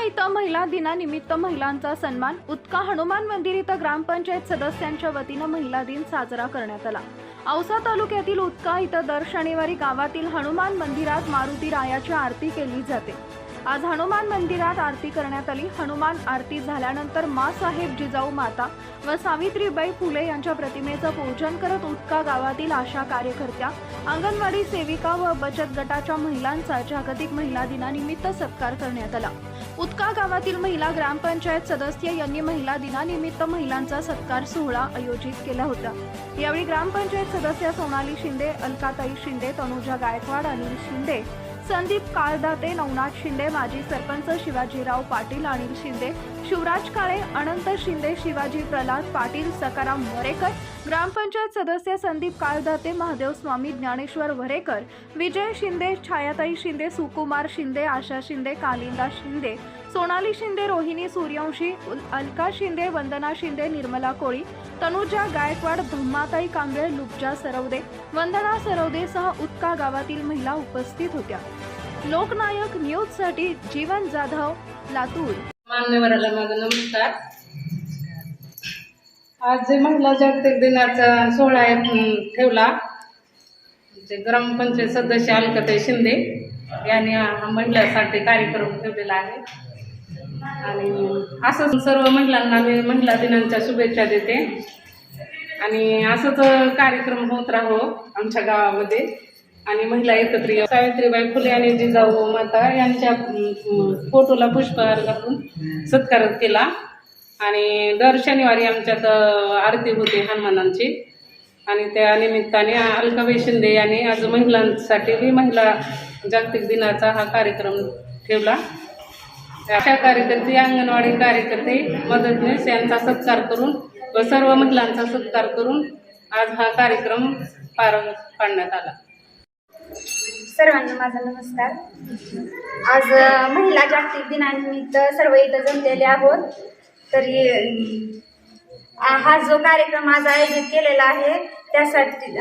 इथं महिला दिनानिमित्त महिलांचा सन्मान. उत्का हनुमान मंदिर इथं ग्रामपंचायत सदस्यांच्या वतीनं महिला दिन साजरा करण्यात आला. औसा तालुक्यातील उत्का इथं दर शनिवारी गावातील हनुमान मंदिरात मारुती रायाची आरती केली जाते. आज हनुमान मंदिरात आरती करण्यात आली. हनुमान आरती झाल्यानंतर मा साहेब जिजाऊ माता व सावित्रीबाई फुले यांच्या प्रतिमेचं पूजन करत उत्का गावातील आशा कार्यकर्त्या अंगणवाडी सेविका व बचत गटाच्या महिलांचा जागतिक महिला दिनानिमित्त सत्कार करण्यात आला. उत्का गावातील महिला ग्रामपंचायत सदस्य यांनी महिला दिनानिमित्त महिलांचा सत्कार सोहळा आयोजित केला होता. यावेळी ग्रामपंचायत सदस्य सोनाली शिंदे अलकाताई शिंदे तनुजा गायकवाड अनिल शिंदे संदीप काळदाते नवनाथ शिंदे माजी सरपंच शिवाजीराव पाटील अनिल शिंदे शिवराज काळे अनंत शिंदे शिवाजी प्रल्हाद पाटील सकाराम वरेकर ग्रामपंचायत सदस्य संदीप काळदाते महादेव स्वामी ज्ञानेश्वर वरेकर विजय शिंदे छायाताई शिंदे सुकुमार शिंदे आशा शिंदे कालिंदा शिंदे सोनाली शिंदे रोहिणी सूर्यवंशी अलका शिंदे वंदना शिंदे निर्मला कोळी तनुजा गायकवाड धम्माताई कांबळे लुपजा सरवदे वंदना सरवदेसह उत्का गावातील महिला उपस्थित होत्या. लोकनायक न्यूजसाठी जीवन जाधव लातूर. मान्यवराला माझा नमस्कार. आज जे महिला जागतिक दिनाचा सोहळा आहे, ठेवला जे ग्रामपंचायत सदस्य अलकाताई शिंदे यांनी महिलांसाठी कार्यक्रम ठेवलेला आहे. आणि असं सर्व महिलांना मी महिला दिनांच्या शुभेच्छा देते. आणि असंच कार्यक्रम होत राहो आमच्या गावामध्ये. आणि महिला एकत्र सावित्रीबाई फुले आणि जिजाऊ माता यांच्या फोटोला पुष्पहार घालून सत्कार केला. आणि दर शनिवारी आमच्यात आरती होते हनुमानांची. आणि त्या निमित्ताने अलकाबाई शिंदे यांनी आज महिलांसाठी महिला जागतिक दिनाचा हा कार्यक्रम ठेवला. अशा कार्यकर्ते अंगणवाडी कार्यकर्ते मदतनीस यांचा सत्कार करून व सर्व महिलांचा सत्कार करून आज हा कार्यक्रम पार पाडण्यात आला. सर्वांना माझा नमस्कार. आज महिला जागतिक दिनानिमित्त सर्व इथं जमलेले आहोत. तरी हा जो कार्यक्रम आज आयोजित केलेला आहे त्यासाठी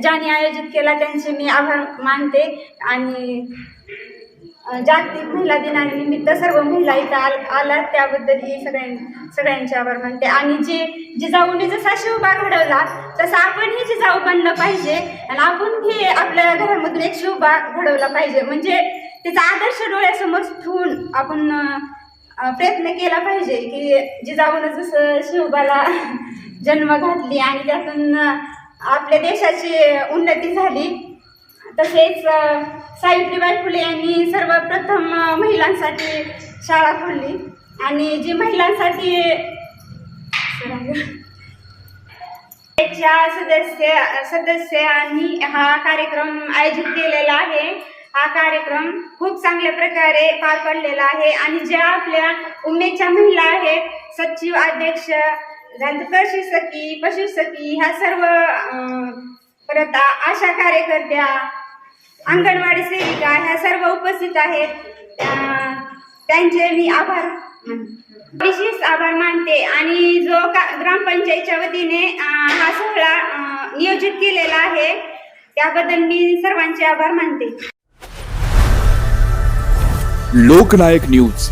ज्यांनी आयोजित केला त्यांचे मी आभार मानते आणि जागतिक महिला दिनानिमित्त सर्व महिला इथं आल आल्यात त्याबद्दलही सगळ्यां सगळ्यांचे आभार मानते आणि जे जिजाऊने जसा शिवबा घडवला तसं आपणही जिजाऊ बनलं पाहिजे. आणि आपणही आपल्या घरामधून एक शिवबा घडवला पाहिजे. म्हणजे त्याचा आदर्श डोळ्यासमोर ठेवून आपण प्रयत्न केला पाहिजे की जिजाऊनं जसं शिवबाला जन्म घातली आणि त्यातून आपल्या देशाची उन्नती झाली तसेच सावित्रीबाई फुले यांनी सर्वप्रथम महिलांसाठी शाळा खोलली. आणि जी महिलांसाठी सदस्य सदस्य सदस्यांनी हा कार्यक्रम आयोजित केलेला आहे. हा कार्यक्रम खूप चांगल्या प्रकारे पार पडलेला आहे. आणि ज्या आपल्या उमेदच्या महिला आहेत सचिव अध्यक्ष झालं प्रशिक्षकी पशुसखी ह्या सर्व परत आशा कार्यकर्त्या अंगणवाडी सेविका ह्या सर्व उपस्थित आहेत. त्यांचे मी आभार विशेष आभार मानते आणि जो का ग्रामपंचायतच्या वतीने हा सोहळा नियोजित केलेला आहे त्याबद्दल मी सर्वांचे आभार मानते. लोकनायक न्यूज.